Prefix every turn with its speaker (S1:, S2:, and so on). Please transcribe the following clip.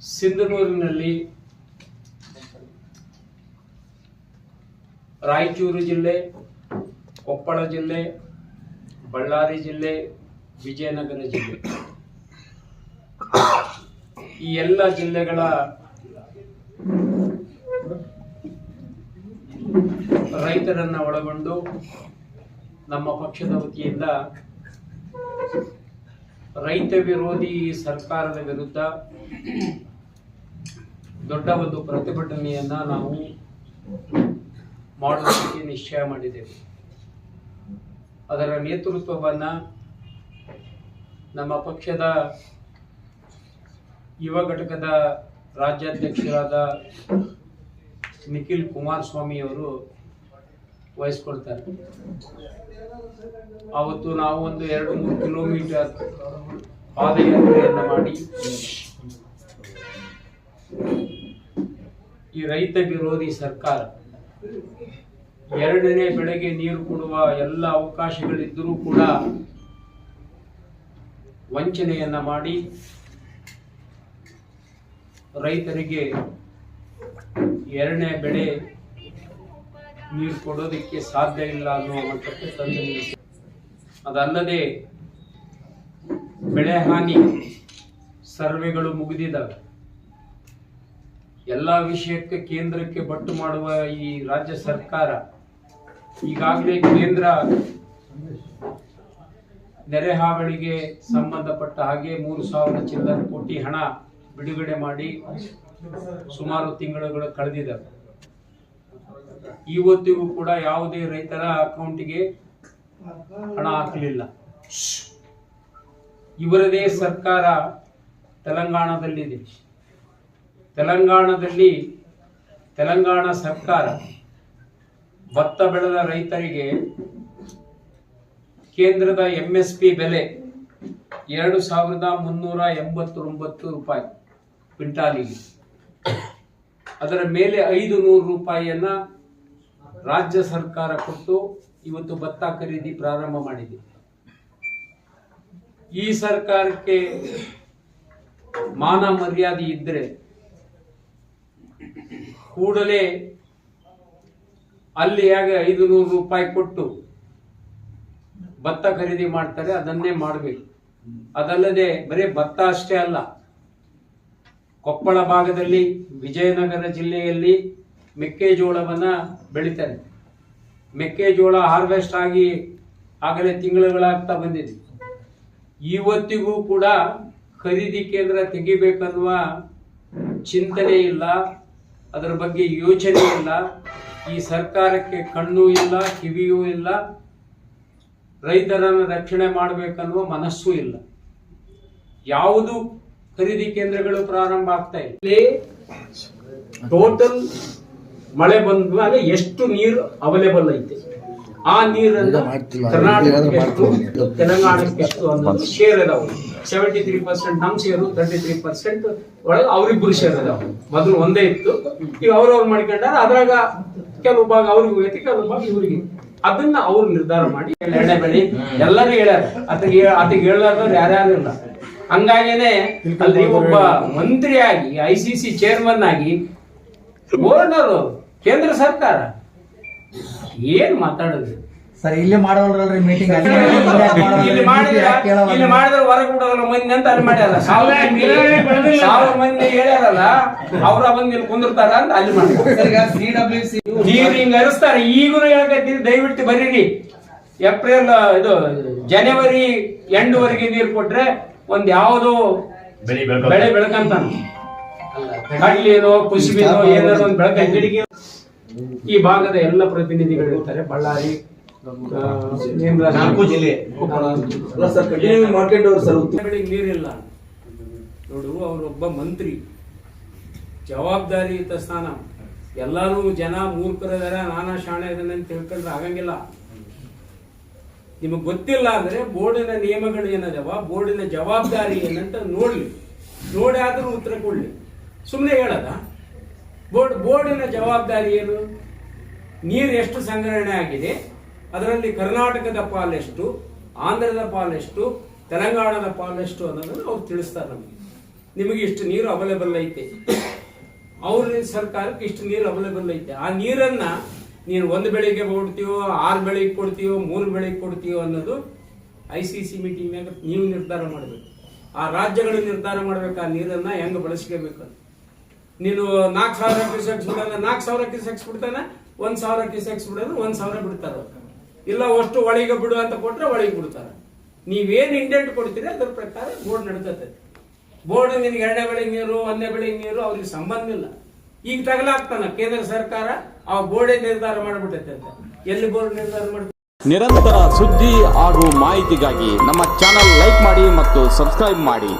S1: ಸಿಂಧನೂರಿನಲ್ಲಿ ರಾಯಚೂರು ಜಿಲ್ಲೆ, ಕೊಪ್ಪಳ ಜಿಲ್ಲೆ, ಬಳ್ಳಾರಿ ಜಿಲ್ಲೆ, ವಿಜಯನಗರ ಜಿಲ್ಲೆ. ಈ ಎಲ್ಲ ಜಿಲ್ಲೆಗಳ ರೈತರನ್ನ ಒಳಗೊಂಡು ನಮ್ಮ ಪಕ್ಷದ ವತಿಯಿಂದ ರೈತ ವಿರೋಧಿ ಸರ್ಕಾರದ ವಿರುದ್ಧ ದೊಡ್ಡ ಒಂದು ಪ್ರತಿಭಟನೆಯನ್ನ ನಾವು ಮಾಡುವುದಕ್ಕೆ ನಿಶ್ಚಯ ಮಾಡಿದ್ದೇವೆ. ಅದರ ನೇತೃತ್ವವನ್ನ ನಮ್ಮ ಪಕ್ಷದ ಯುವ ಘಟಕದ ರಾಜ್ಯಾಧ್ಯಕ್ಷರಾದ ನಿಖಿಲ್ ಕುಮಾರಸ್ವಾಮಿ ಅವರು ವಹಿಸ್ಕೊಳ್ತಾರೆ. ಅವತ್ತು ನಾವು ಒಂದು ಎರಡು ಮೂರು ಕಿಲೋಮೀಟರ್ ಪಾದಯಾತ್ರೆಯನ್ನು ಮಾಡಿ ಈ ರೈತ ವಿರೋಧಿ ಸರ್ಕಾರ ಎರಡನೇ ಬೆಳೆಗೆ ನೀರು ಕೊಡುವ ಎಲ್ಲ ಅವಕಾಶಗಳಿದ್ದರೂ ಕೂಡ ವಂಚನೆಯನ್ನ ಮಾಡಿ ರೈತರಿಗೆ ಎರಡನೇ ಬೆಳೆ ನೀರು ಕೊಡೋದಕ್ಕೆ ಸಾಧ್ಯ ಇಲ್ಲ ಅನ್ನುವ ಮಟ್ಟಕ್ಕೆ ತಂದು. ಅದಲ್ಲದೆ ಬೆಳೆ ಹಾನಿ ಸರ್ವೆಗಳು ಮುಗಿದಿದ್ದಾವೆ ಎಲ್ಲ ವಿಷಯಕ್ಕೆ ಕೇಂದ್ರಕ್ಕೆ ಬಟ್ಟು ಮಾಡುವ ಈ ರಾಜ್ಯ ಸರ್ಕಾರ ಈಗಾಗಲೇ ಕೇಂದ್ರ ನೆರೆ ಹಾವಳಿಗೆ ಸಂಬಂಧಪಟ್ಟ ಹಾಗೆ ಮೂರು ಸಾವಿರ ಚಿಲ್ಲರೆ ಕೋಟಿ ಹಣ ಬಿಡುಗಡೆ ಮಾಡಿ ಸುಮಾರು ತಿಂಗಳುಗಳು ಕಳೆದಿದ್ದಾವೆ ಇವತ್ತಿಗೂ ಕೂಡ ಯಾವುದೇ ರೈತರ ಅಕೌಂಟ್ಗೆ ಹಣ ಹಾಕಲಿಲ್ಲ. ಇವರದೇ ಸರ್ಕಾರ ತೆಲಂಗಾಣದಲ್ಲಿದೆ. ತೆಲಂಗಾಣದಲ್ಲಿ ತೆಲಂಗಾಣ ಸರ್ಕಾರ ಭತ್ತ ಬೆಳೆದ ರೈತರಿಗೆ ಕೇಂದ್ರದ ಎಂ ಎಸ್ ಪಿ ಬೆಲೆ ಎರಡು ಸಾವಿರದ ಮುನ್ನೂರ ಎಂಬತ್ತೊಂಬತ್ತು ರೂಪಾಯಿ ಕ್ವಿಂಟಾಲಿಗೆ. ಅದರ ಮೇಲೆ ಐದು ನೂರು ರೂಪಾಯಿಯನ್ನ ರಾಜ್ಯ ಸರ್ಕಾರ ಕೊಟ್ಟು ಇವತ್ತು ಭತ್ತ ಖರೀದಿ ಪ್ರಾರಂಭ ಮಾಡಿದೆ. ಈ ಸರ್ಕಾರಕ್ಕೆ ಮಾನ ಮರ್ಯಾದೆ ಇದ್ರೆ ಕೂಡಲೇ ಅಲ್ಲಿ ಹೇಗೆ ಐದು ನೂರು ರೂಪಾಯಿ ಕೊಟ್ಟು ಭತ್ತ ಖರೀದಿ ಮಾಡ್ತಾರೆ, ಅದನ್ನೇ ಮಾಡಬೇಕು. ಅದಲ್ಲದೆ ಬರೀ ಭತ್ತ ಅಷ್ಟೇ ಅಲ್ಲ, ಕೊಪ್ಪಳ ಭಾಗದಲ್ಲಿ, ವಿಜಯನಗರ ಜಿಲ್ಲೆಯಲ್ಲಿ ಮೆಕ್ಕೆಜೋಳವನ್ನ ಬೆಳಿತಾರೆ. ಮೆಕ್ಕೆಜೋಳ ಹಾರ್ವೆಸ್ಟ್ ಆಗಿ ಆಗಲೇ ತಿಂಗಳುಗಳಾಗ್ತಾ ಬಂದಿದೆ. ಇವತ್ತಿಗೂ ಕೂಡ ಖರೀದಿ ಕೇಂದ್ರ ತೆಗಿಬೇಕನ್ನುವ ಚಿಂತನೆ ಇಲ್ಲ. ಅದರ ಬಗ್ಗೆ ಯೋಚನೆ ಇಲ್ಲ. ಈ ಸರ್ಕಾರಕ್ಕೆ ಕಣ್ಣು ಇಲ್ಲ, ಕಿವಿಯೂ ಇಲ್ಲ. ರೈತರನ್ನು ರಕ್ಷಣೆ ಮಾಡಬೇಕನ್ನುವ ಮನಸ್ಸೂ ಇಲ್ಲ. ಯಾವುದು ಖರೀದಿ ಕೇಂದ್ರಗಳು ಪ್ರಾರಂಭ ಆಗ್ತಾ ಇಲ್ಲ. ಟೋಟಲ್ ಮಳೆ ಬಂದಾಗ ಎಷ್ಟು ನೀರು ಅವೈಲೇಬಲ್ ಐತೆ? ಆ ನೀರನ್ನು ಕರ್ನಾಟಕಕ್ಕೆ ಎಷ್ಟು ತೆಲಂಗಾಣಕ್ಕೆ ಎಷ್ಟು ಅನ್ನೋದು ಶೇರ್ ಅದಾವ ಸೆವೆಂಟಿ ತ್ರೀ ಪರ್ಸೆಂಟ್ ನಮ್ ಶೇರು ತರ್ಟಿ ತ್ರೀ ಪರ್ಸೆಂಟ್ ಒಳಗೆ ಅವ್ರಿಬ್ರು ಶೇರ್ ಅದಾವ ಮೊದಲು ಒಂದೇ ಇತ್ತು. ಈಗ ಅವ್ರವ್ರು ಮಾಡ್ಕೊಂಡಾರ ಅದ್ರಾಗ ಕೆಲವು ಭಾಗ ಅವ್ರಿಗೂ ಐತಿ ಕೆಲವು ಭಾಗ ಇವ್ರಿಗೆ ಅದನ್ನ ಅವ್ರು ನಿರ್ಧಾರ ಮಾಡಿ ಎಣ್ಣೆ ಬೆಳಿ. ಎಲ್ಲರೂ ಹೇಳ್ಯಾರ. ಆತಗೆ ಆತಗೆ ಹೇಳಾರ್ದವ್ರು ಯಾರ್ಯಾರು ಇಲ್ಲ. ಹಂಗಾಗೇನೆ ಅಲ್ಲಿ ಒಬ್ಬ ಮಂತ್ರಿಯಾಗಿ ಐ ಸಿ ಸಿ ಚೇರ್ಮನ್ ಆಗಿ ಗೋರ್ನರ್ ಕೇಂದ್ರ ಸರ್ಕಾರ. ಏನ್ ಮಾತಾಡೋದು?
S2: ಸರ್ ಇಲ್ಲಿ ಮಾಡೋಲ್ರಿ ಮೀಟಿಂಗ್
S1: ಇಲ್ಲಿ ಮಾಡಿದ್ರೆ ಇಲ್ಲಿ ಮಾಡಿದ್ರೆ ಹೊರಗೆ ಬಿಡೋದಲ್ಲ ಮಂದಿ ಅಂತ ಅಲ್ಲಿ ಮಾಡ್ಯಾರ ಸಾವಿರ ಮಂದಿ ಸಾವಿರ ಮಂದಿ ಹೇಳ್ಯಾರಲ್ಲ ಅವ್ರ ಬಂದು ಇಲ್ಲಿ ಕುಂದಿರ್ತಾರ ಅಂತ ಅಲ್ಲಿ ಮಾಡ್ತಾರೆ
S2: ಸಿ ಡಬ್ಲ್ಯೂ ಸಿ
S1: ನೀರು ಹಿಂಗ ಹರಿಸ್ತಾರೆ ಈಗೂ ಹೇಳಕತ್ತೀನಿ ದಯವಿಟ್ಟು ಬರೀರಿ. ಏಪ್ರಿಲ್ ಇದು ಜನವರಿ ಎಂಡ್ವರೆಗೆ ನೀರು ಕೊಟ್ರೆ ಒಂದ್ ಯಾವ್ದು
S3: ಬೆಳಿ
S1: ಬೆಳೆ ಬೆಳಕಂತಾನ. ಕಡ್ಲಿನೋ ಕುಸುಬಿನೋ ಏನಾದ್ರು ಒಂದ್ ಬೆಳಕ ಈ ಭಾಗದ ಎಲ್ಲ ಪ್ರತಿನಿಧಿಗಳು ಇರ್ತಾರೆ. ಬಳ್ಳಾರಿ ನೀರಿಲ್ಲ. ನೋಡು ಅವರೊಬ್ಬ ಮಂತ್ರಿ. ಜವಾಬ್ದಾರಿಯುತ ಸ್ಥಾನ. ಎಲ್ಲರೂ ಜನ ಮೂರ್ಖರಿದಾರ ನಾನಾ ಶಾಣೆ ಇದ್ದಾನೆ ಅಂತ ತಿಳ್ಕೊಂಡ್ರೆ ಆಗಂಗಿಲ್ಲ. ನಿಮಗೆ ಗೊತ್ತಿಲ್ಲ ಅಂದ್ರೆ ಬೋರ್ಡಿನ ನಿಯಮಗಳು ಏನದವ? ಬೋರ್ಡಿನ ಜವಾಬ್ದಾರಿ ಏನಂತ ನೋಡ್ಲಿ. ನೋಡಿ ಆದ್ರೂ ಉತ್ತರ ಕೊಡ್ಲಿ. ಸುಮ್ಮನೆ ಹೇಳದ? ಬೋರ್ಡ್, ಬೋರ್ಡಿನ ಜವಾಬ್ದಾರಿ ಏನು? ನೀರು ಎಷ್ಟು ಸಂಗ್ರಹಣೆ ಆಗಿದೆ? ಅದರಲ್ಲಿ ಕರ್ನಾಟಕದ ಪಾಲೆಷ್ಟು ಆಂಧ್ರದ ಪಾಲೆಷ್ಟು ತೆಲಂಗಾಣದ ಪಾಲೆಷ್ಟು ಅನ್ನೋದನ್ನು ಅವ್ರು ತಿಳಿಸ್ತಾರೆ ನಮಗೆ. ನಿಮಗೆ ಇಷ್ಟು ನೀರು ಅವೈಲೇಬಲ್ ಐತೆ. ಅವ್ರ ಸರ್ಕಾರಕ್ಕೆ ಇಷ್ಟು ನೀರು ಅವೈಲೇಬಲ್ ಐತೆ. ಆ ನೀರನ್ನ ನೀನು ಒಂದು ಬೆಳಿಗ್ಗೆ ಕೊಡ್ತೀವೋ ಆರು ಬೆಳೆಗೆ ಕೊಡ್ತೀವೋ ಮೂರು ಬೆಳೆಗೆ ಕೊಡ್ತೀವೋ ಅನ್ನೋದು ಐ ಸಿ ಸಿ ಮೀಟಿಂಗ್ ನೀವು ನಿರ್ಧಾರ ಮಾಡಬೇಕು. ಆ ರಾಜ್ಯಗಳು ನಿರ್ಧಾರ ಮಾಡಬೇಕು ಆ ನೀರನ್ನ ಹೆಂಗ್ ಬಳಸ್ಕೋಬೇಕು ಅಂತ. ನೀನು ನಾಲ್ಕು ಸಾವಿರ ಕ್ಯೂಸೆಕ್ಸ್ ಬಿಡೋಣ ನಾಲ್ಕು ಸಾವಿರ ಕ್ಯೂಸೆಕ್ಸ್ ಬಿಡ್ತಾನೆ ಒಂದು ಸಾವಿರ ಕ್ಯೂಸೆಕ್ಸ್ ಬಿಡೋದು ಒಂದು ಸಾವಿರ ಬಿಡ್ತಾರ ಇಲ್ಲ, ಅಷ್ಟು ಒಳಗೆ ಬಿಡು ಅಂತ ಕೊಟ್ಟರೆ ಒಳಗೆ ಬಿಡ್ತಾರೆ. ನೀವೇನು ಇಂಡೆಂಟ್ ಕೊಡ್ತೀರಿ ಅದ್ರ ಪ್ರಕಾರ ಬೋರ್ಡ್ ನಡೀತತೆ ಬೋರ್ಡ್ ನಿನ್ಗೆ ಎರಡನೇ ಬೆಳೆಗೆ ನೀರು, ಒಂದನೇ ಬೆಳೆಗೆ ನೀರು, ಅವ್ರಿಗೆ ಸಂಬಂಧ ಇಲ್ಲ. ಈಗ ತಗಲಾಗ್ತಾನ ಕೇಂದ್ರ ಸರ್ಕಾರ, ಆ ಬೋರ್ಡೇ ನಿರ್ಧಾರ ಮಾಡಿಬಿಟ್ಟೈತೆ ಅಂತ. ಎಲ್ಲಿ ಬೋರ್ಡ್ ನಿರ್ಧಾರ ಮಾಡ್ತಾರೆ
S3: ನಿರಂತರ ಸುದ್ದಿ ಹಾಗೂ ಮಾಹಿತಿಗಾಗಿ ನಮ್ಮ ಚಾನಲ್ ಲೈಕ್ ಮಾಡಿ ಮತ್ತು ಸಬ್ಸ್ಕ್ರೈಬ್ ಮಾಡಿ.